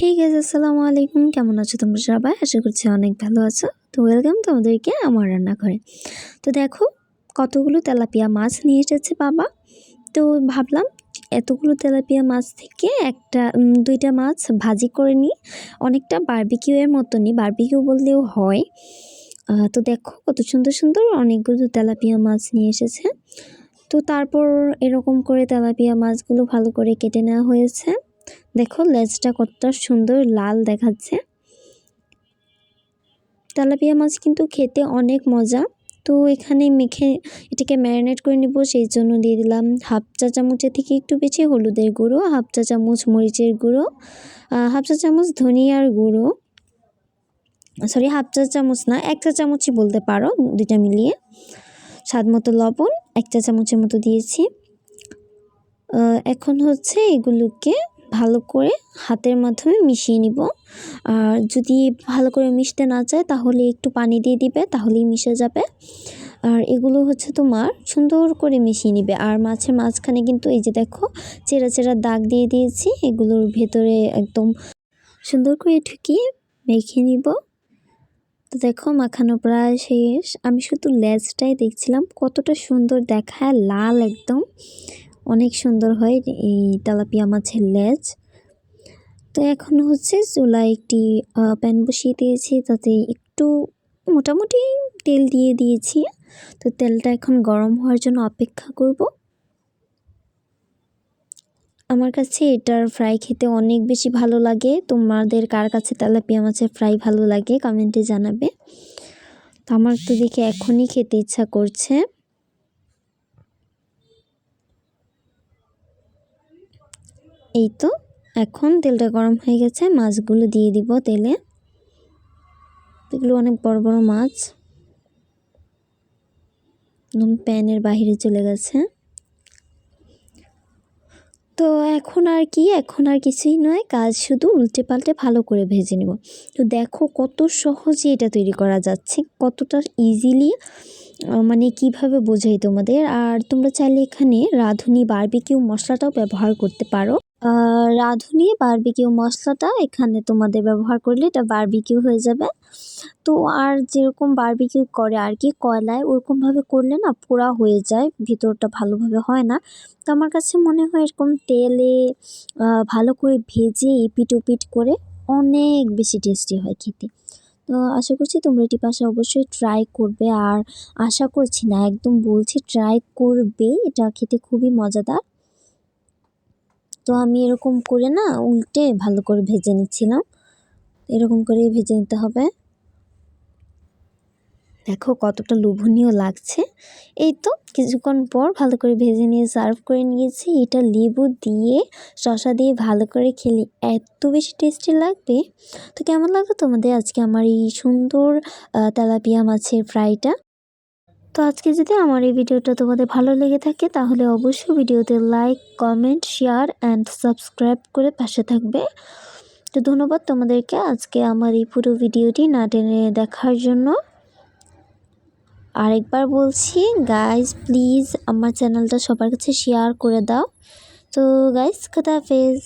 হে gauge আসসালামু আলাইকুম। কেমন আছো তোমরা সবাই? আশা করছি অনেক ভালো আছো। তো ওয়েলকাম তোমাদেরকে আমার রান্নাঘরে। তো দেখো, কতগুলো তেলাপিয়া মাছ নিয়ে এসেছে বাবা। তো ভাবলাম এতগুলো তেলাপিয়া মাছ থেকে একটা দুইটা মাছ ভাজি করে নিই। অনেকটা বারবিকিউ এর মতনই। বারবিকিউ বললেও হয়। তো দেখো, কত সুন্দর সুন্দর অনেকগুলো তেলাপিয়া মাছ নিয়ে এসেছে। তো তারপর এরকম করে তেলাপিয়া মাছগুলো ভালো করে কেটে নেওয়া হয়েছে। দেখো, লেজটা কতটা সুন্দর লাল দেখাচ্ছে। তেলাপিয়া মাছ কিন্তু খেতে অনেক মজা। তো এখানে মেখে, এটাকে ম্যারিনেট করে নিব, সেই জন্য দিয়ে দিলাম হাফ চা চামচের থেকে একটু বেশি হলুদের গুঁড়ো, হাফ চা চামচ মরিচের গুঁড়ো হাফ চা চামচ ধনিয়ার গুঁড়ো, সরি, হাফ চা চামচ না, এক চা চামচই বলতে পারো দুইটা মিলিয়ে। স্বাদ মতো লবণ, এক চা চামচের মতো দিয়েছি। এখন হচ্ছে এগুলোকে ভালো করে হাতের মাধ্যমে মিশিয়ে নিব। আর যদি ভালো করে মিশতে না চায়, তাহলে একটু পানি দিয়ে দিবে, তাহলেই মিশে যাবে। আর এগুলো হচ্ছে তোমার সুন্দর করে মিশিয়ে নিবে। আর মাছের মাঝখানে কিন্তু এই যে দেখো, চেরা চেরা দাগ দিয়ে দিয়েছি, এগুলোর ভেতরে একদম সুন্দর করে ঢুকিয়ে মেখে নিব। তো দেখো, মাখানো প্রায় শেষ। আমি শুধু লেজটাই দেখছিলাম, কতটা সুন্দর দেখায়, লাল একদম। অনেক সুন্দর হয় এই তেলাপিয়া মাছের লেজ। তো এখন হচ্ছে চুলায় একটি প্যান বসিয়ে দিয়েছি, তাতে একটু মোটামুটি তেল দিয়ে দিয়েছি। তো তেলটা এখন গরম হওয়ার জন্য অপেক্ষা করব। আমার কাছে এটার ফ্রাই খেতে অনেক বেশি ভালো লাগে। তোমাদের কার কাছে তেলাপিয়া মাছের ফ্রাই ভালো লাগে কমেন্টে জানাবে। তো আমার তো দেখে এখনই খেতে ইচ্ছা করছে। এই তো এখন তেলটা গরম হয়ে গেছে, মাছগুলো দিয়ে দিব তেলে। এগুলো অনেক বড় বড় মাছ। একদম প্যানের বাহিরে চলে গেছে। তো এখন আর কি, এখন আর কিছুই নয়, কাজ শুধু উল্টে পাল্টে ভালো করে ভেজে নেব। তো দেখো কত সহজে এটা তৈরি করা যাচ্ছে, কতটা ইজিলি মানে কীভাবে বোঝাই তোমাদের। আর তোমরা চাইলে এখানে রাঁধুনি বারবিকিউ মশলাটাও ব্যবহার করতে পারো। রাঁধুনি বারবিকিউ মশলাটা এখানে তোমাদের ব্যবহার করলে এটা বারবিকিউ হয়ে যাবে। তো আর যেরকম বারবিকিউ করে আর কি কয়লায় ওরকমভাবে করলে না পোড়া হয়ে যায়, ভিতরটা ভালোভাবে হয় না। তো আমার কাছে মনে হয় এরকম তেলে ভালো করে ভেজে এপিট ওপিট করে অনেক বেশি টেস্টি হয় খেতে। তো আশা করছি তোমরা এটি পাশে অবশ্যই ট্রাই করবে। আর আশা করছি না, একদম বলছি ট্রাই করবে, এটা খেতে খুবই মজাদার। তো আমি এরকম করে না উল্টে ভালো করে ভেজে নিচ্ছিলাম। এরকম করে ভেজে নিতে হবে। দেখো কতটা লোভনীয় লাগছে। এই তো কিছুক্ষণ পর ভালো করে ভেজে নিয়ে সার্ভ করে নিয়েছি। এটা লেবু দিয়ে শসা দিয়ে ভালো করে খেলে এত বেশি টেস্টি লাগবে। তো কেমন লাগল তোমাদের? আজকে আমার এই সুন্দর তেলাপিয়া মাছের ফ্রাইটা তো আজকে যদি আমার এই ভিডিওটা তোমাদের ভালো লেগে থাকে, তাহলে অবশ্যই ভিডিওতে like comment share and subscribe করে পাশে থাকবে। তো ধন্যবাদ তোমাদেরকে আজকে আমার এই পুরো ভিডিওটি না টেনে দেখার জন্য। আরেকবার বলছি গাইজ প্লিজ আমার চ্যানেলটা সবার কাছে শেয়ার করে দাও। তো গাইজ কথা হাফেজ।